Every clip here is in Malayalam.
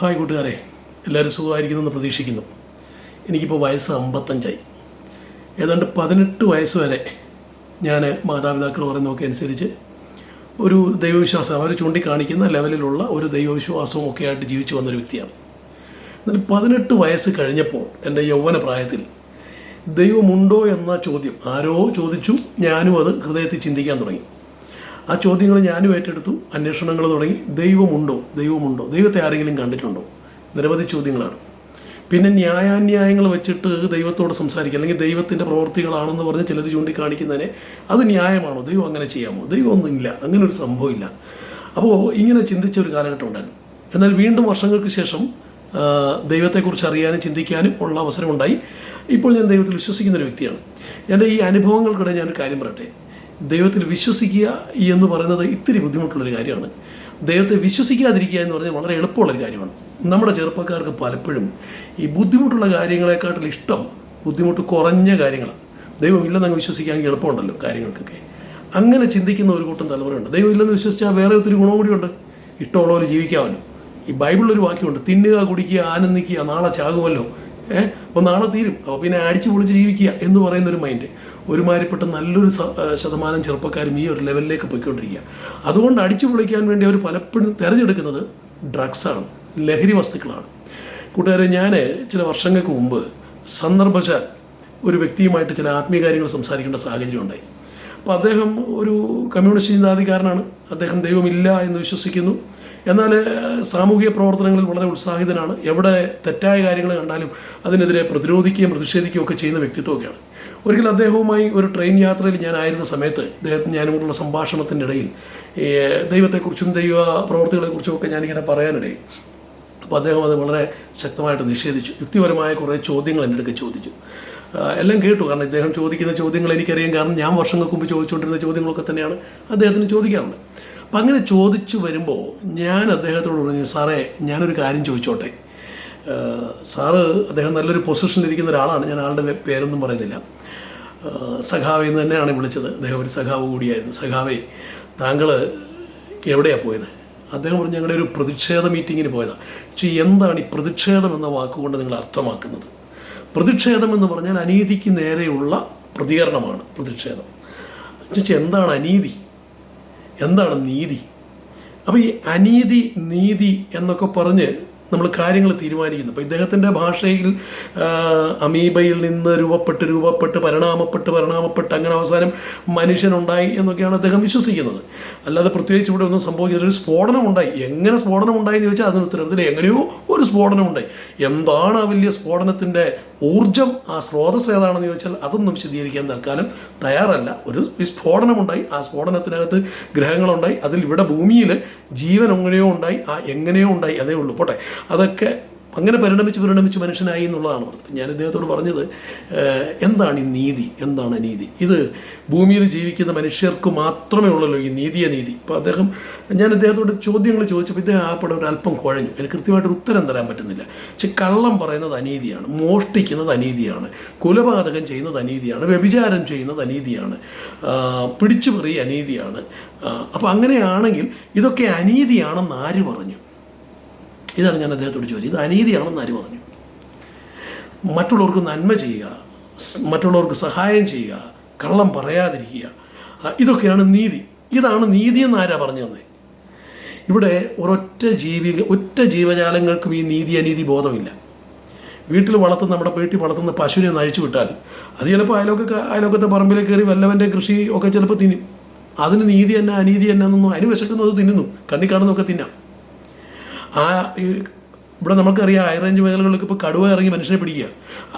ഹായ് കൂട്ടുകാരെ എല്ലാവരും സുഖമായിരിക്കുന്നെന്ന് പ്രതീക്ഷിക്കുന്നു. എനിക്കിപ്പോൾ വയസ്സ് അമ്പത്തഞ്ചായി. ഏതാണ്ട് പതിനെട്ട് വയസ്സ് വരെ ഞാൻ മാതാപിതാക്കൾ പറയുന്നതൊക്കെ അനുസരിച്ച് ഒരു ദൈവവിശ്വാസം അവർ ചൂണ്ടിക്കാണിക്കുന്ന ലെവലിലുള്ള ഒരു ദൈവവിശ്വാസവും ഒക്കെ ആയിട്ട് ജീവിച്ചു വന്നൊരു വ്യക്തിയാണ്. എന്നാൽ പതിനെട്ട് വയസ്സ് കഴിഞ്ഞപ്പോൾ എന്റെ യൗവന പ്രായത്തിൽ ദൈവമുണ്ടോ എന്ന ചോദ്യം ആരോ ചോദിച്ചു ഞാനും അത് ഹൃദയത്തിൽ ചിന്തിക്കാൻ തുടങ്ങി. ആ ചോദ്യങ്ങൾ ഞാനും ഏറ്റെടുത്തു അന്വേഷണങ്ങൾ തുടങ്ങി. ദൈവമുണ്ടോ? ദൈവമുണ്ടോ? ദൈവത്തെ ആരെങ്കിലും കണ്ടിട്ടുണ്ടോ? നിരവധി ചോദ്യങ്ങളാണ്. പിന്നെ ന്യായാന്യായങ്ങൾ വെച്ചിട്ട് ദൈവത്തോട് സംസാരിക്കുക അല്ലെങ്കിൽ ദൈവത്തിന്റെ പ്രവൃത്തികളാണെന്ന് പറഞ്ഞ് ചിലർ ചൂണ്ടിക്കാണിക്കുന്നതിനെ അത് ന്യായമാണോ? ദൈവം അങ്ങനെ ചെയ്യാമോ? ദൈവമൊന്നുമില്ല അങ്ങനെ ഒരു സംഭവമില്ല അപ്പോൾ ഇങ്ങനെ ചിന്തിച്ച ഒരു കാലഘട്ടം ഉണ്ടായിരുന്നു. എന്നാൽ വീണ്ടും വർഷങ്ങൾക്ക് ശേഷം ദൈവത്തെക്കുറിച്ച് അറിയാനും ചിന്തിക്കാനും ഉള്ള അവസരമുണ്ടായി. ഇപ്പോൾ ഞാൻ ദൈവത്തിൽ വിശ്വസിക്കുന്ന ഒരു വ്യക്തിയാണ്. എന്റെ ഈ അനുഭവങ്ങൾക്കിടെ ഞാനൊരു കാര്യം പറയട്ടെ. ദൈവത്തിൽ വിശ്വസിക്കുക എന്ന് പറയുന്നത് ഇത്തിരി ബുദ്ധിമുട്ടുള്ളൊരു കാര്യമാണ്. ദൈവത്തെ വിശ്വസിക്കാതിരിക്കുക എന്ന് പറഞ്ഞാൽ വളരെ എളുപ്പമുള്ളൊരു കാര്യമാണ്. നമ്മുടെ ചെറുപ്പക്കാർക്ക് പലപ്പോഴും ഈ ബുദ്ധിമുട്ടുള്ള കാര്യങ്ങളെക്കാട്ടിൽ ഇഷ്ടം ബുദ്ധിമുട്ട് കുറഞ്ഞ കാര്യങ്ങളാണ്. ദൈവം ഇല്ലെന്നങ്ങ് വിശ്വസിക്കാമെങ്കിൽ എളുപ്പമുണ്ടല്ലോ കാര്യങ്ങൾക്കൊക്കെ. അങ്ങനെ ചിന്തിക്കുന്ന ഒരു കൂട്ടം തലമുറയുണ്ട്. ദൈവം ഇല്ലെന്ന് വിശ്വസിച്ചാൽ വേറെ ഒത്തിരി ഗുണം കൂടിയുണ്ട് ഇഷ്ടമുള്ളവർ ജീവിക്കാമല്ലോ. ഈ ബൈബിളിലൊരു വാക്യമുണ്ട് തിന്നുക കുടിക്കുക ആനന്ദിക്കുക നാളെ ചാകുമല്ലോ. അപ്പോൾ നാളെ തീരും. അപ്പോൾ പിന്നെ അടിച്ചു പൊളിച്ച് ജീവിക്കുക എന്ന് പറയുന്ന ഒരു മൈൻഡ് ഒരുമാതിരിപ്പെട്ട നല്ലൊരു ശതമാനം ചെറുപ്പക്കാരും ഈ ഒരു ലെവലിലേക്ക് പോയിക്കൊണ്ടിരിക്കുക. അതുകൊണ്ട് അടിച്ചു പൊളിക്കാൻ വേണ്ടി അവർ പലപ്പോഴും തിരഞ്ഞെടുക്കുന്നത് ഡ്രഗ്സാണ് ലഹരി വസ്തുക്കളാണ്. കൂട്ടുകാരെ ഞാൻ ചില വർഷങ്ങൾക്ക് മുമ്പ് സന്ദർഭശ ഒരു വ്യക്തിയുമായിട്ട് ചില ആത്മീയകാര്യങ്ങൾ സംസാരിക്കേണ്ട സാഹചര്യം ഉണ്ടായി. അപ്പോൾ അദ്ദേഹം ഒരു കമ്മ്യൂണിസ്റ്റ് ചിന്താധികാരനാണ്. അദ്ദേഹം ദൈവമില്ല എന്ന് വിശ്വസിക്കുന്നു. എന്നാൽ സാമൂഹിക പ്രവർത്തനങ്ങളിൽ വളരെ ഉത്സാഹിതനാണ്. എവിടെ തെറ്റായ കാര്യങ്ങൾ കണ്ടാലും അതിനെതിരെ പ്രതിരോധിക്കുകയും പ്രതിഷേധിക്കുകയും ഒക്കെ ചെയ്യുന്ന വ്യക്തിത്വമൊക്കെയാണ്. ഒരിക്കൽ അദ്ദേഹവുമായി ഒരു ട്രെയിൻ യാത്രയിൽ ഞാനായിരുന്ന സമയത്ത് അദ്ദേഹത്തിന് ഞാനുമുള്ള സംഭാഷണത്തിന്റെ ഇടയിൽ ദൈവത്തെക്കുറിച്ചും ദൈവ പ്രവർത്തികളെക്കുറിച്ചും ഒക്കെ ഞാനിങ്ങനെ പറയാനിടയിൽ അപ്പോൾ അദ്ദേഹം അത് വളരെ ശക്തമായിട്ട് നിഷേധിച്ചു. യുക്തിപരമായ കുറേ ചോദ്യങ്ങൾ എന്റെ അടുക്ക് ചോദിച്ചു എല്ലാം കേട്ടു. കാരണം ഇദ്ദേഹം ചോദിക്കുന്ന ചോദ്യങ്ങൾ എനിക്കറിയാം. കാരണം ഞാൻ വർഷങ്ങൾക്ക് മുമ്പ് ചോദിച്ചുകൊണ്ടിരുന്ന ചോദ്യങ്ങളൊക്കെ തന്നെയാണ് അദ്ദേഹത്തിന് ചോദിക്കാറുണ്ട് അപ്പം അങ്ങനെ ചോദിച്ചു വരുമ്പോൾ ഞാൻ അദ്ദേഹത്തോട് പറഞ്ഞു സാറേ ഞാനൊരു കാര്യം ചോദിച്ചോട്ടെ. സാറ് അദ്ദേഹം നല്ലൊരു പൊസിഷനിലിരിക്കുന്ന ഒരാളാണ്. ഞാൻ ആളുടെ പേരൊന്നും പറയുന്നില്ല. സഖാവെ എന്ന് തന്നെയാണ് വിളിച്ചത്. അദ്ദേഹം ഒരു സഖാവ് കൂടിയായിരുന്നു. സഖാവെ താങ്കൾ എവിടെയാണ് പോയത്? അദ്ദേഹം പറഞ്ഞു ഞങ്ങളുടെ ഒരു പ്രതിഷേധ മീറ്റിങ്ങിന് പോയതാണ് പക്ഷേ എന്താണ് ഈ പ്രതിഷേധം എന്ന വാക്കുകൊണ്ട് നിങ്ങൾ അർത്ഥമാക്കുന്നത്? പ്രതിഷേധം എന്ന് പറഞ്ഞാൽ അനീതിക്ക് നേരെയുള്ള പ്രതികരണമാണ് പ്രതിഷേധം. ചേച്ചി എന്താണ് അനീതി? എന്താണ് നീതി? അപ്പോൾ ഈ അനീതി നീതി എന്നൊക്കെ പറഞ്ഞ് നമ്മൾ കാര്യങ്ങൾ തീരുമാനിക്കുന്നു. അപ്പോൾ ഇദ്ദേഹത്തിന്റെ ഭാഷയിൽ അമീബയിൽ നിന്ന് രൂപപ്പെട്ട് രൂപപ്പെട്ട് പരിണാമപ്പെട്ട് പരിണാമപ്പെട്ട് അങ്ങനെ അവസാനം മനുഷ്യനുണ്ടായി എന്നൊക്കെയാണ് അദ്ദേഹം വിശ്വസിക്കുന്നത്. അല്ലാതെ പ്രത്യേകിച്ച് ഇവിടെ ഒന്നും സംഭവിക്കുന്നത് ഒരു സ്ഫോടനം ഉണ്ടായി എങ്ങനെ സ്ഫോടനം ഉണ്ടായി എന്ന് ചോദിച്ചാൽ അതിന് ഉത്തരം ഇതിൽ എങ്ങനെയോ ഒരു സ്ഫോടനം ഉണ്ടായി എന്താണ് ആ വലിയ സ്ഫോടനത്തിന്റെ ഊർജം ആ സ്രോതസ് ഏതാണെന്ന് ചോദിച്ചാൽ അതൊന്നും വിശദീകരിക്കാൻ തൽക്കാലം തയ്യാറല്ല. ഒരു സ്ഫോടനമുണ്ടായി ആ സ്ഫോടനത്തിനകത്ത് ഗ്രഹങ്ങളുണ്ടായി. അതിൽ ഇവിടെ ഭൂമിയിൽ ജീവൻ എങ്ങനെയോ ഉണ്ടായി. ആ എങ്ങനെയോ ഉണ്ടായി. അതേ ഉള്ളൂ. പോട്ടെ. അതൊക്കെ അങ്ങനെ പരിണമിച്ച് പരിണമിച്ച് മനുഷ്യനായി എന്നുള്ളതാണ് പറഞ്ഞത്. ഞാൻ ഇദ്ദേഹത്തോട് പറഞ്ഞത് എന്താണ് ഈ നീതി? എന്താണ് നീതി? ഇത് ഭൂമിയിൽ ജീവിക്കുന്ന മനുഷ്യർക്ക് മാത്രമേ ഉള്ളല്ലോ ഈ നീതിയ നീതി. അപ്പോൾ അദ്ദേഹം ഞാൻ അദ്ദേഹത്തോട് ചോദ്യങ്ങൾ ചോദിച്ചപ്പോൾ ഇദ്ദേഹം ആ പടം ഒരു അല്പം കുഴഞ്ഞു. എനിക്ക് കൃത്യമായിട്ട് ഉത്തരം തരാൻ പറ്റുന്നില്ല. പക്ഷെ കള്ളം പറയുന്നത് അനീതിയാണ് മോഷ്ടിക്കുന്നത് അനീതിയാണ് കൊലപാതകം ചെയ്യുന്നത് അനീതിയാണ് വ്യഭിചാരം ചെയ്യുന്നത് അനീതിയാണ് പിടിച്ചുപറി അനീതിയാണ്. അപ്പോൾ അങ്ങനെയാണെങ്കിൽ ഇതൊക്കെ അനീതിയാണെന്ന് ആര് പറഞ്ഞു? ഇതാണ് ഞാൻ അദ്ദേഹത്തോട് ചോദിച്ചത്. ഇത് അനീതിയാണെന്ന് ആര് പറഞ്ഞു? മറ്റുള്ളവർക്ക് നന്മ ചെയ്യുക മറ്റുള്ളവർക്ക് സഹായം ചെയ്യുക കള്ളം പറയാതിരിക്കുക ഇതൊക്കെയാണ് നീതി. ഇതാണ് നീതി എന്ന് ആരാ പറഞ്ഞു തന്നെ? ഇവിടെ ഒരൊറ്റ ജീവി ഒറ്റ ജീവജാലങ്ങൾക്കും ഈ നീതി അനീതി ബോധമില്ല. വീട്ടിൽ വളർത്തുന്ന നമ്മുടെ വീട്ടിൽ വളർത്തുന്ന പശുവിനെ ഒന്ന് അഴിച്ചു വിട്ടാൽ അത് ചിലപ്പോൾ അയലോക്ക അയലോക്കത്തെ പറമ്പിൽ കയറി വല്ലവന്റെ കൃഷി ഒക്കെ ചിലപ്പോൾ തിന്നും. അതിന് നീതി തന്നെ അനീതി തന്നെ എന്നൊന്നും അതിന് വിശക്കുന്നത് തിന്നുന്നു. കണ്ണി കാണുന്നൊക്കെ തിന്നാം. ആ ഈ ഇവിടെ നമുക്കറിയാം ഹൈ റേഞ്ച് മേഖലകളിലൊക്കെ ഇപ്പോൾ കടുവ ഇറങ്ങി മനുഷ്യനെ പിടിക്കുക.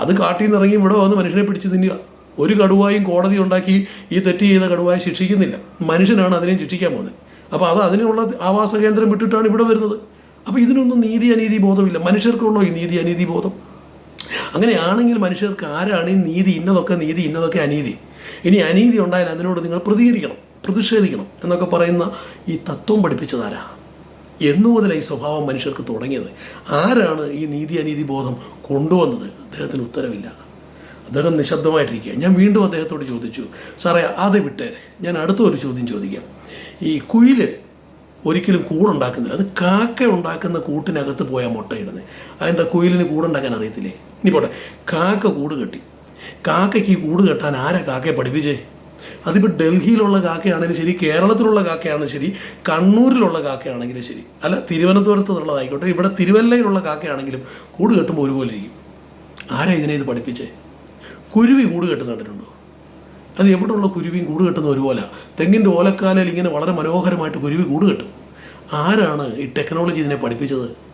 അത് കാട്ടിൽ നിന്ന് ഇറങ്ങി ഇവിടെ വന്ന് മനുഷ്യനെ പിടിച്ച് തിന്നുക. ഒരു കടുവായും കോടതി ഉണ്ടാക്കി ഈ തെറ്റ് ചെയ്ത കടുവായെ ശിക്ഷിക്കുന്നില്ല. മനുഷ്യനാണ് അതിനെയും ശിക്ഷിക്കാൻ പോകുന്നത്. അപ്പോൾ അത് അതിനുള്ള ആവാസ കേന്ദ്രം വിട്ടിട്ടാണ് ഇവിടെ വരുന്നത്. അപ്പോൾ ഇതിനൊന്നും നീതി അനീതി ബോധമില്ല. മനുഷ്യർക്കുള്ളോ ഈ നീതി അനീതി ബോധം. അങ്ങനെയാണെങ്കിൽ മനുഷ്യർക്ക് ആരാണ് ഈ നീതി ഇന്നതൊക്കെ നീതി ഇന്നതൊക്കെ അനീതി? ഇനി അനീതി ഉണ്ടായാൽ അതിനോട് നിങ്ങൾ പ്രതികരിക്കണം പ്രതിഷേധിക്കണം എന്നൊക്കെ പറയുന്ന ഈ തത്വം പഠിപ്പിച്ചതാരാ എന്നു മുതൽ ഈ സ്വഭാവം മനുഷ്യർക്ക് തുടങ്ങിയത്. ആരാണ് ഈ നീതി അനീതി ബോധം കൊണ്ടുവന്നത്? അദ്ദേഹത്തിന് ഉത്തരവില്ല. അദ്ദേഹം നിശബ്ദമായിട്ടിരിക്കുക ഞാൻ വീണ്ടും അദ്ദേഹത്തോട് ചോദിച്ചു സാറേ അത് വിട്ട് ഞാൻ അടുത്തൊരു ചോദ്യം ചോദിക്കാം. ഈ കുയിൽ ഒരിക്കലും കൂടുണ്ടാക്കുന്നില്ല. അത് കാക്ക ഉണ്ടാക്കുന്ന കൂട്ടിനകത്ത് പോയാൽ മുട്ടയിടുന്നത് അതെന്താ കുയിലിന് കൂടുണ്ടാക്കാൻ അറിയത്തില്ലേ? ഇനി പോട്ടെ. കാക്ക കൂട് കെട്ടി. കാക്കയ്ക്ക് കൂട് കെട്ടാൻ ആരാ കാക്കയെ പഠിപ്പിച്ചേ? അതിപ്പോൾ ഡൽഹിയിലുള്ള കാക്കയാണെങ്കിലും ശരി കേരളത്തിലുള്ള കാക്കയാണെങ്കിലും ശരി കണ്ണൂരിലുള്ള കാക്കയാണെങ്കിലും ശരി അല്ല തിരുവനന്തപുരത്ത് നിന്നുള്ളതായിക്കോട്ടെ ഇവിടെ തിരുവല്ലയിലുള്ള കാക്കയാണെങ്കിലും കൂട് കെട്ടുമ്പോൾ ഒരുപോലെ ഇരിക്കും. ആരാ ഇതിനെ ഇത് പഠിപ്പിച്ചേ? കുരുവി കൂട് കെട്ടുന്ന കണ്ടിട്ടുണ്ടോ? അത് എവിടെയുള്ള കുരുവിയും കൂട് കെട്ടുന്ന ഒരുപോലെ. തെങ്ങിന്റെ ഓലക്കാലയിൽ ഇങ്ങനെ വളരെ മനോഹരമായിട്ട് കുരുവി കൂട് കെട്ടും. ആരാണ് ഈ ടെക്നോളജി ഇതിനെ പഠിപ്പിച്ചത്?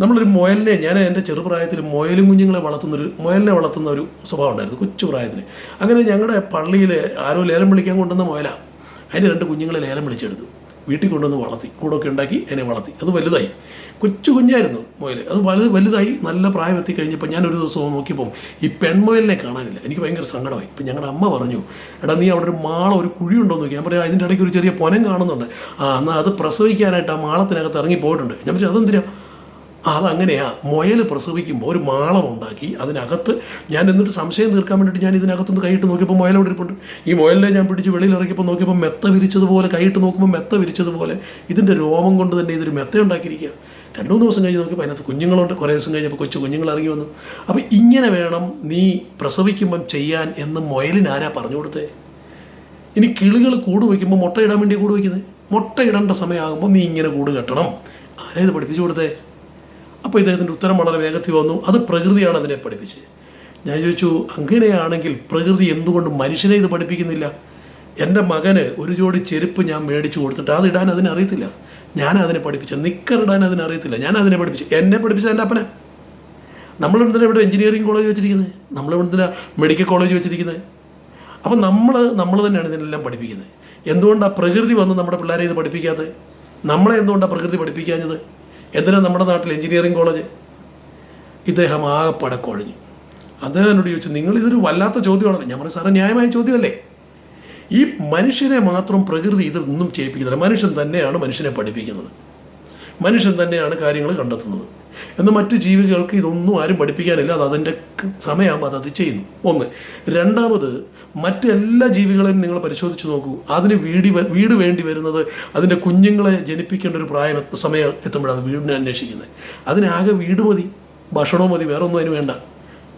നമ്മളൊരു മുയലിനെ ഞാൻ എന്റെ ചെറുപ്രായത്തിൽ മുയലും കുഞ്ഞുങ്ങളെ വളർത്തുന്നൊരു മുയലിനെ വളർത്തുന്ന ഒരു സ്വഭാവം ഉണ്ടായിരുന്നു കൊച്ചു പ്രായത്തിൽ അങ്ങനെ ഞങ്ങളുടെ പള്ളിയിൽ ആരോ ലേലം വിളിക്കാൻ കൊണ്ടുവന്ന മുയല. അതിന്റെ രണ്ട് കുഞ്ഞുങ്ങളെ ലേലം വിളിച്ചെടുത്തു. വീട്ടിൽ കൊണ്ടുവന്ന് വളർത്തി കൂടൊക്കെ ഉണ്ടാക്കി അതിനെ വളർത്തി. അത് വലുതായി. കൊച്ചു കുഞ്ഞായിരുന്നു മുയൽ അത് വലുത് വലുതായി നല്ല പ്രായം എത്തിക്കഴിഞ്ഞപ്പോൾ ഞാൻ ഒരു ദിവസം നോക്കിയപ്പം ഈ പെൺമുയലിനെ കാണാനില്ല. എനിക്ക് ഭയങ്കര സങ്കടമായി. ഇപ്പം ഞങ്ങളുടെ അമ്മ പറഞ്ഞു എടാ നീ അവിടെ ഒരു മാള ഒരു കുഴി ഉണ്ടോ നോക്കി ഞാൻ പറയാം അതിന്റെ ഇടയ്ക്ക് ഒരു ചെറിയ പൊനം കാണുന്നുണ്ട്. ആ എന്നാൽ അത് പ്രസവിക്കാനായിട്ട് ആ മാളത്തിനകത്ത് ഇറങ്ങി പോയിട്ടുണ്ട് ഞാൻ പറഞ്ഞു അതെന്തിനാ? അതങ്ങനെയാ. മുയൽ പ്രസവിക്കുമ്പോൾ ഒരു മാളം ഉണ്ടാക്കി അതിനകത്ത് ഞാൻ എന്നിട്ട് സംശയം തീർക്കാൻ വേണ്ടിയിട്ട് ഞാൻ ഇതിനകത്തുനിന്ന് കൈയിട്ട് നോക്കിയപ്പോൾ മുയൽ അവിടെ ഇരിപ്പുണ്ട്. ഈ മുയലിനെ ഞാൻ പിടിച്ച് വെളിയിൽ ഇറക്കിയപ്പോൾ നോക്കിയപ്പോൾ മെത്ത വിരിച്ചതുപോലെ കൈയിട്ട് നോക്കുമ്പോൾ മെത്ത വിരിച്ചതുപോലെ ഇതിന്റെ രോമം കൊണ്ട് തന്നെ ഇതൊരു മെത്ത ഉണ്ടാക്കിയിരിക്കുക രണ്ടു മൂന്ന് ദിവസം കഴിഞ്ഞ് നോക്കിയപ്പോൾ അതിനകത്ത് കുഞ്ഞുങ്ങളുണ്ട്. കുറേ ദിവസം കഴിഞ്ഞപ്പോൾ കൊച്ചു കുഞ്ഞുങ്ങൾ ഇറങ്ങി വന്നു. അപ്പോൾ ഇങ്ങനെ വേണം നീ പ്രസവിക്കുമ്പം ചെയ്യാൻ എന്ന് മുയലിന് ആരാ പറഞ്ഞു കൊടുത്തേ? ഇനി കിളികൾ കൂട് വയ്ക്കുമ്പോൾ മുട്ട ഇടാൻ വേണ്ടി കൂട് വയ്ക്കുന്നത് മുട്ട ഇടേണ്ട സമയമാകുമ്പോൾ നീ ഇങ്ങനെ കൂട് കെട്ടണം. ആരാ ഇത് പഠിപ്പിച്ചു കൊടുത്തേ? അപ്പോൾ ഇദ്ദേഹത്തിന്റെ ഉത്തരം വളരെ വേഗത്തിൽ വന്നു. അത് പ്രകൃതിയാണ് അതിനെ പഠിപ്പിച്ചത്. ഞാൻ ചോദിച്ചു അങ്ങനെയാണെങ്കിൽ പ്രകൃതി എന്തുകൊണ്ട് മനുഷ്യനെ ഇത് പഠിപ്പിക്കുന്നില്ല? എന്റെ മകന് ഒരു ജോഡി ചെരുപ്പ് ഞാൻ മേടിച്ചു കൊടുത്തിട്ട് അത് ഇടാൻ അതിനറിയത്തില്ല ഞാൻ അതിനെ പഠിപ്പിച്ച നിക്കർ ഇടാൻ അതിനറിയത്തില്ല ഞാൻ അതിനെ പഠിപ്പിച്ചു എന്നെ പഠിപ്പിച്ച എന്റെ അപ്പനെ. നമ്മളിവിടുന്ന് ഇവിടെ എഞ്ചിനീയറിംഗ് കോളേജ് വെച്ചിരിക്കുന്നത് നമ്മളിവിടുന്ന് മെഡിക്കൽ കോളേജ് വെച്ചിരിക്കുന്നത് അപ്പം നമ്മൾ നമ്മൾ തന്നെയാണ് ഇതിനെല്ലാം പഠിപ്പിക്കുന്നത്. എന്തുകൊണ്ടാണ് പ്രകൃതി വന്ന് നമ്മുടെ പിള്ളേരെ ഇത് പഠിപ്പിക്കാതെ നമ്മളെ എന്തുകൊണ്ടാണ് പ്രകൃതി പഠിപ്പിക്കാഞ്ഞത്? എന്തിനാണ് നമ്മുടെ നാട്ടിൽ എഞ്ചിനീയറിംഗ് കോളേജ്? ഇദ്ദേഹം ആകെപ്പാടെ കുഴഞ്ഞു. അദ്ദേഹം എന്നോട് ചോദിച്ചു നിങ്ങൾ ഇതൊരു വല്ലാത്ത ചോദ്യമാണല്ലോ ഞാൻ പറഞ്ഞു സാറേ ന്യായമായ ചോദ്യമല്ലേ? ഈ മനുഷ്യനെ മാത്രം പ്രകൃതി ഇതൊന്നും ചെയ്യിപ്പിക്കുന്നില്ല. മനുഷ്യൻ തന്നെയാണ് മനുഷ്യനെ പഠിപ്പിക്കുന്നത്. മനുഷ്യൻ തന്നെയാണ് കാര്യങ്ങൾ കണ്ടെത്തുന്നത്. എന്നാൽ മറ്റു ജീവികൾക്ക് ഇതൊന്നും ആരും പഠിപ്പിക്കാനില്ല. അത് അതിന്റെ സമയമാകുമ്പോൾ അത് അത് ചെയ്യുന്നു. ഒന്ന്. രണ്ടാമത് മറ്റെല്ലാ ജീവികളെയും നിങ്ങൾ പരിശോധിച്ച് നോക്കൂ. അതിന് വീട് വീട് വേണ്ടി വരുന്നത് അതിന്റെ കുഞ്ഞുങ്ങളെ ജനിപ്പിക്കേണ്ട ഒരു പ്രായം സമയം എത്തുമ്പോഴാണ് വീടിനെ അന്വേഷിക്കുന്നത്. അതിനാകെ വീട് മതി ഭക്ഷണവും മതി വേറൊന്നും അതിന് വേണ്ട.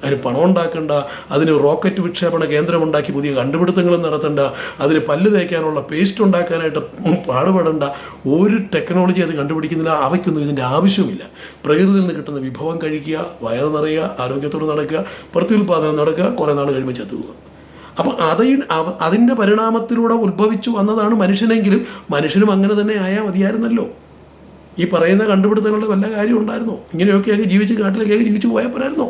അതിന് പണം ഉണ്ടാക്കണ്ട അതിന് റോക്കറ്റ് വിക്ഷേപണ കേന്ദ്രമുണ്ടാക്കി പുതിയ കണ്ടുപിടുത്തങ്ങൾ നടത്തണ്ട അതിന് പല്ല് തേക്കാനുള്ള പേസ്റ്റ് ഉണ്ടാക്കാനായിട്ട് പാടുപെടണ്ട. ഒരു ടെക്നോളജി അത് കണ്ടുപിടിക്കുന്നില്ല അവയ്ക്കൊന്നും ഇതിന്റെ ആവശ്യമില്ല. പ്രകൃതിയിൽ നിന്ന് കിട്ടുന്ന വിഭവം കഴിക്കുക വയറ് നിറയുക ആരോഗ്യത്തോടെ നടക്കുക പ്രത്യുൽപാദനം നടക്കുക കുറേ നാൾ കഴിയുമ്പോൾ ചത്തുക അപ്പം അതി അതിന്റെ പരിണാമത്തിലൂടെ ഉത്ഭവിച്ചു വന്നതാണ് മനുഷ്യനെങ്കിലും മനുഷ്യനും അങ്ങനെ തന്നെ ആയാൽ മതിയായിരുന്നല്ലോ. ഈ പറയുന്ന കണ്ടുപിടുത്തങ്ങളുടെ വല്ല കാര്യം ഉണ്ടായിരുന്നോ? ഇങ്ങനെയൊക്കെ അങ്ങ് ജീവിച്ച് കാട്ടിലേക്കൊക്കെ ജീവിച്ച് പോയാൽ പോരായിരുന്നോ?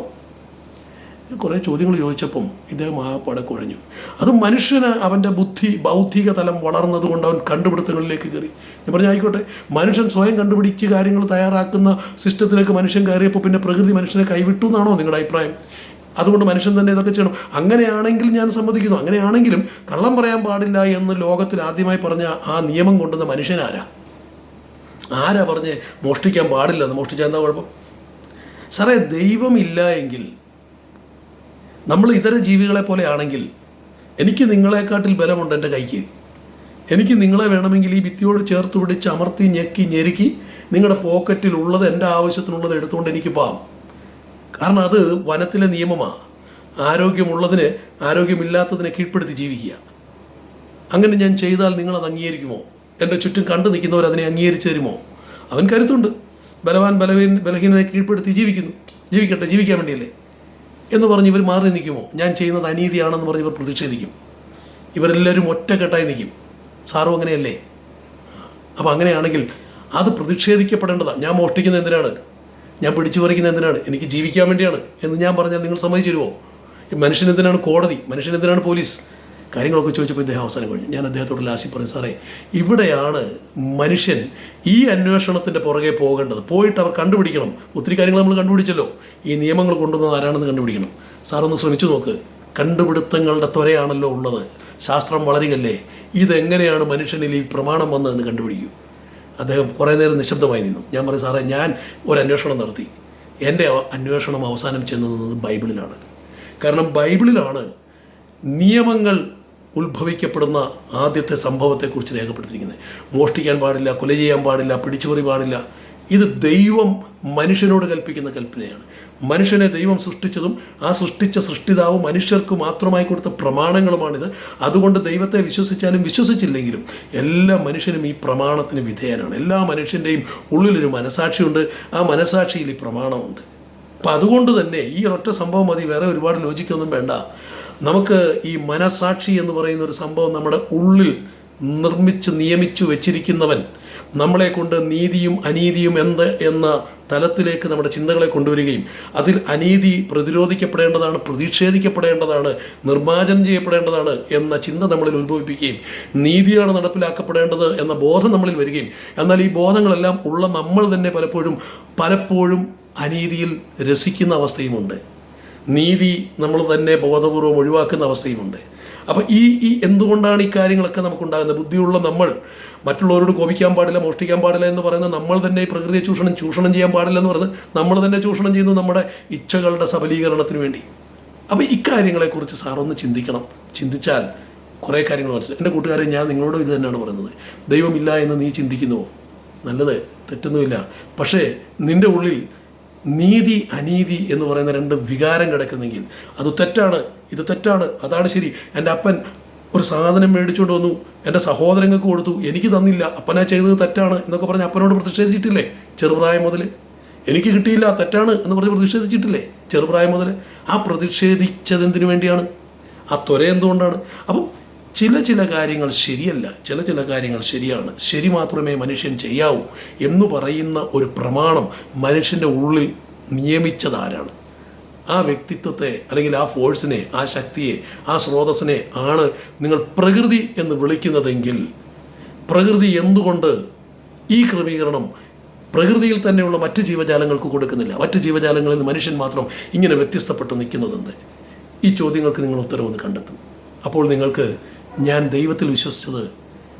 കുറേ ചോദ്യങ്ങൾ ചോദിച്ചപ്പം ഇദ്ദേഹം ആ പടക്കുഴഞ്ഞു അത് മനുഷ്യന് അവന്റെ ബുദ്ധി ബൗദ്ധിക തലം വളർന്നത് കൊണ്ട് അവൻ കണ്ടുപിടുത്തങ്ങളിലേക്ക് കയറി. ഞാൻ പറഞ്ഞു ആയിക്കോട്ടെ മനുഷ്യൻ സ്വയം കണ്ടുപിടിച്ച് കാര്യങ്ങൾ തയ്യാറാക്കുന്ന സിസ്റ്റത്തിലേക്ക് മനുഷ്യൻ കയറിയപ്പോൾ പിന്നെ പ്രകൃതി മനുഷ്യനെ കൈവിട്ടു എന്നാണോ നിങ്ങളുടെ അഭിപ്രായം? അതുകൊണ്ട് മനുഷ്യൻ തന്നെ ഇതൊക്കെ ചെയ്യണം. അങ്ങനെയാണെങ്കിൽ ഞാൻ സമ്മതിക്കുന്നു. അങ്ങനെയാണെങ്കിലും കള്ളം പറയാൻ പാടില്ല എന്ന് ലോകത്തിൽ ആദ്യമായി പറഞ്ഞ ആ നിയമം കൊണ്ടുവന്ന മനുഷ്യനാരാ ആരാ? പറഞ്ഞ് മോഷ്ടിക്കാൻ പാടില്ല എന്ന്? മോഷ്ടിച്ചാൽ എന്താ കുഴപ്പം? സാറേ ദൈവമില്ല എങ്കിൽ നമ്മൾ ഇതര ജീവികളെ പോലെ ആണെങ്കിൽ എനിക്ക് നിങ്ങളെക്കാട്ടിൽ ബലമുണ്ട് എന്റെ കൈക്ക്. എനിക്ക് നിങ്ങളെ വേണമെങ്കിൽ ഈ ഭിത്തിയോട് ചേർത്ത് പിടിച്ച് അമർത്തി ഞെക്കി ഞെരുക്കി നിങ്ങളുടെ പോക്കറ്റിൽ ഉള്ളത് എന്റെ ആവശ്യത്തിനുള്ളത് എടുത്തുകൊണ്ട് എനിക്ക് പോകാം. കാരണം അത് വനത്തിലെ നിയമമാണ് ആരോഗ്യമുള്ളതിന് ആരോഗ്യമില്ലാത്തതിനെ കീഴ്പ്പെടുത്തി ജീവിക്കുക. അങ്ങനെ ഞാൻ ചെയ്താൽ നിങ്ങളത് അംഗീകരിക്കുമോ? എന്റെ ചുറ്റും കണ്ടു നിൽക്കുന്നവർ അതിനെ അംഗീകരിച്ചു തരുമോ? അവൻ കരുത്തുണ്ട്. ബലവാൻ ബലവീൻ ബലഹീനനെ കീഴ്പ്പെടുത്തി ജീവിക്കുന്നു. ജീവിക്കട്ടെ ജീവിക്കാൻ വേണ്ടിയല്ലേ? എന്ന് പറഞ്ഞ് ഇവർ മാറി നിൽക്കുമോ? ഞാൻ ചെയ്യുന്നത് അനീതിയാണെന്ന് പറഞ്ഞ് ഇവർ പ്രതിഷേധിക്കും. ഇവരെല്ലാവരും ഒറ്റക്കെട്ടായി നിൽക്കും. സാറും അങ്ങനെയല്ലേ? അപ്പോൾ അങ്ങനെയാണെങ്കിൽ അത് പ്രതിഷേധിക്കപ്പെടേണ്ടതാണ് ഞാൻ മോഷ്ടിക്കുന്നത് എന്തിനാണ്? ഞാൻ പിടിച്ചു പറിക്കുന്നത് എന്തിനാണ്? എനിക്ക് ജീവിക്കാൻ വേണ്ടിയാണ് എന്ന് ഞാൻ പറഞ്ഞാൽ നിങ്ങൾ സമ്മതിച്ചു തരുമോ മനുഷ്യനെന്തിനാണ് കോടതി? മനുഷ്യനെന്തിനാണ് പോലീസ്? കാര്യങ്ങളൊക്കെ ചോദിച്ചപ്പോൾ ഇദ്ദേഹം അവസാനം കഴിഞ്ഞു. ഞാൻ അദ്ദേഹത്തോട് ലാശി പറഞ്ഞു സാറേ ഇവിടെയാണ് മനുഷ്യൻ ഈ അന്വേഷണത്തിന്റെ പുറകെ പോകേണ്ടത്. പോയിട്ട് അവർ കണ്ടുപിടിക്കണം. ഒത്തിരി കാര്യങ്ങൾ നമ്മൾ കണ്ടുപിടിച്ചല്ലോ. ഈ നിയമങ്ങൾ കൊണ്ടുവന്നത് ആരാണെന്ന് കണ്ടുപിടിക്കണം. സാറൊന്ന് ശ്രമിച്ചു നോക്ക്. കണ്ടുപിടുത്തങ്ങളുടെ ത്വരയാണല്ലോ ഉള്ളത്. ശാസ്ത്രം വളരുകല്ലേ ഇതെങ്ങനെയാണ് മനുഷ്യനിൽ ഈ പ്രമാണം വന്നതെന്ന് കണ്ടുപിടിക്കൂ. അദ്ദേഹം കുറേ നേരം നിശബ്ദമായി നിന്നു. ഞാൻ പറഞ്ഞു സാറേ ഞാൻ ഒരു അന്വേഷണം നടത്തി. എന്റെ അന്വേഷണം അവസാനം ചെന്നു നിന്നത് ബൈബിളിലാണ്. കാരണം ബൈബിളിലാണ് നിയമങ്ങൾ ഉത്ഭവിക്കപ്പെടുന്ന ആദ്യത്തെ സംഭവത്തെക്കുറിച്ച് രേഖപ്പെടുത്തിയിരിക്കുന്നത്. മോഷ്ടിക്കാൻ പാടില്ല കൊല ചെയ്യാൻ പാടില്ല പിടിച്ചുപറി പാടില്ല. ഇത് ദൈവം മനുഷ്യനോട് കൽപ്പിക്കുന്ന കൽപ്പനയാണ്. മനുഷ്യനെ ദൈവം സൃഷ്ടിച്ചതും ആ സൃഷ്ടിച്ച സൃഷ്ടിതാവ് മനുഷ്യർക്ക് മാത്രമായി കൊടുത്ത പ്രമാണങ്ങളുമാണിത്. അതുകൊണ്ട് ദൈവത്തെ വിശ്വസിച്ചാലും വിശ്വസിച്ചില്ലെങ്കിലും എല്ലാ മനുഷ്യനും ഈ പ്രമാണത്തിന് വിധേയനാണ്. എല്ലാ മനുഷ്യന്റെയും ഉള്ളിലൊരു മനസാക്ഷിയുണ്ട്. ആ മനസാക്ഷിയിൽ ഈ പ്രമാണമുണ്ട്. അപ്പം അതുകൊണ്ട് തന്നെ ഈ ഒറ്റ സംഭവം മതി. വേറെ ഒരുപാട് ലോജിക്കൊന്നും വേണ്ട. നമുക്ക് ഈ മനസാക്ഷി എന്ന് പറയുന്ന ഒരു സംഭവം നമ്മുടെ ഉള്ളിൽ നിർമ്മിച്ച് നിയമിച്ചു വെച്ചിരിക്കുന്നവൻ നമ്മളെ കൊണ്ട് നീതിയും അനീതിയും എന്ത് എന്ന തലത്തിലേക്ക് നമ്മുടെ ചിന്തകളെ കൊണ്ടുവരികയും അതിൽ അനീതി പ്രതിരോധിക്കപ്പെടേണ്ടതാണ് പ്രതിഷേധിക്കപ്പെടേണ്ടതാണ് നിർമ്മാർജനം ചെയ്യപ്പെടേണ്ടതാണ് എന്ന ചിന്ത നമ്മളിൽ ഉത്ഭവിപ്പിക്കുകയും നീതിയാണ് നടപ്പിലാക്കപ്പെടേണ്ടത് എന്ന ബോധം നമ്മളിൽ വരികയും എന്നാൽ ഈ ബോധങ്ങളെല്ലാം ഉള്ള നമ്മൾ തന്നെ പലപ്പോഴും പലപ്പോഴും അനീതിയിൽ രസിക്കുന്ന അവസ്ഥയുമുണ്ട്. നീതി നമ്മൾ തന്നെ ബോധപൂർവം ഒഴിവാക്കുന്ന അവസ്ഥയുമുണ്ട്. അപ്പോൾ ഈ ഈ എന്തുകൊണ്ടാണ് ഈ കാര്യങ്ങളൊക്കെ നമുക്കുണ്ടാകുന്നത്? ബുദ്ധിയുള്ള നമ്മൾ മറ്റുള്ളവരോട് കോപിക്കാൻ പാടില്ല മോഷ്ടിക്കാൻ പാടില്ല എന്ന് പറയുന്ന നമ്മൾ തന്നെ ഈ പ്രകൃതിയെ ചൂഷണം ചൂഷണം ചെയ്യാൻ പാടില്ല എന്ന് പറയുന്നത് നമ്മൾ തന്നെ ചൂഷണം ചെയ്യുന്നു നമ്മുടെ ഇച്ഛകളുടെ സബലീകരണത്തിന് വേണ്ടി. അപ്പോൾ ഇക്കാര്യങ്ങളെക്കുറിച്ച് സാറൊന്ന് ചിന്തിക്കണം. ചിന്തിച്ചാൽ കുറേ കാര്യങ്ങൾ മനസ്സിലായി എന്റെ കൂട്ടുകാരെ ഞാൻ നിങ്ങളോട് ഇത് തന്നെയാണ് പറയുന്നത്. ദൈവമില്ല എന്ന് നീ ചിന്തിക്കുന്നുവോ? നല്ലത് തെറ്റൊന്നുമില്ല. പക്ഷേ നിന്റെ ഉള്ളിൽ നീതി അനീതി എന്ന് പറയുന്ന രണ്ട് വികാരം കിടക്കുന്നെങ്കിൽ അത് തെറ്റാണ് ഇത് തെറ്റാണ് അതാണ് ശരി. എന്റെ അപ്പൻ ഒരു സാധനം മേടിച്ചുകൊണ്ട് വന്നു എന്റെ സഹോദരങ്ങൾക്ക് കൊടുത്തു എനിക്ക് തന്നില്ല അപ്പനാ ചെയ്തത് തെറ്റാണ് എന്നൊക്കെ പറഞ്ഞ് അപ്പനോട് പ്രതിഷേധിച്ചിട്ടില്ലേ ചെറുപ്രായം മുതൽ എനിക്ക് കിട്ടിയില്ല തെറ്റാണ് എന്ന് പറഞ്ഞ് പ്രതിഷേധിച്ചിട്ടില്ലേ ചെറുപ്രായം മുതൽ ആ പ്രതിഷേധിച്ചതെന്തിനു വേണ്ടിയാണ്? ആ ത്വര എന്തുകൊണ്ടാണ്? അപ്പം ചില ചില കാര്യങ്ങൾ ശരിയല്ല ചില ചില കാര്യങ്ങൾ ശരിയാണ്. ശരി മാത്രമേ മനുഷ്യൻ ചെയ്യാവൂ എന്ന് പറയുന്ന ഒരു പ്രമാണം മനുഷ്യന്റെ ഉള്ളിൽ നിയമിച്ചതാരാണ് ആ വ്യക്തിത്വത്തെ അല്ലെങ്കിൽ ആ ഫോഴ്സിനെ ആ ശക്തിയെ ആ സ്രോതസ്സിനെ ആണ് നിങ്ങൾ പ്രകൃതി എന്ന് വിളിക്കുന്നതെങ്കിൽ പ്രകൃതി എന്തുകൊണ്ട് ഈ ക്രമീകരണം പ്രകൃതിയിൽ തന്നെയുള്ള മറ്റു ജീവജാലങ്ങൾക്ക് കൊടുക്കുന്നില്ല? മറ്റു ജീവജാലങ്ങളിൽ നിന്ന് മനുഷ്യൻ മാത്രം ഇങ്ങനെ വ്യത്യസ്തപ്പെട്ട് നിൽക്കുന്നതെന്ന് ഈ ചോദ്യങ്ങൾക്ക് നിങ്ങൾ ഉത്തരവൊന്ന് കണ്ടെത്തും. അപ്പോൾ നിങ്ങൾക്ക് ഞാൻ ദൈവത്തിൽ വിശ്വസിച്ചത്.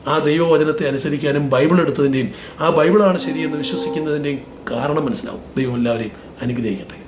ആ ദൈവവചനത്തെ അനുസരിക്കാനും ബൈബിൾ എടുത്തതിന്റെയും ആ ബൈബിളാണ് ശരിയെന്ന് വിശ്വസിക്കുന്നതിന്റെയും കാരണം മനസ്സിലാവും. ദൈവം എല്ലാവരെയും അനുഗ്രഹിക്കട്ടെ.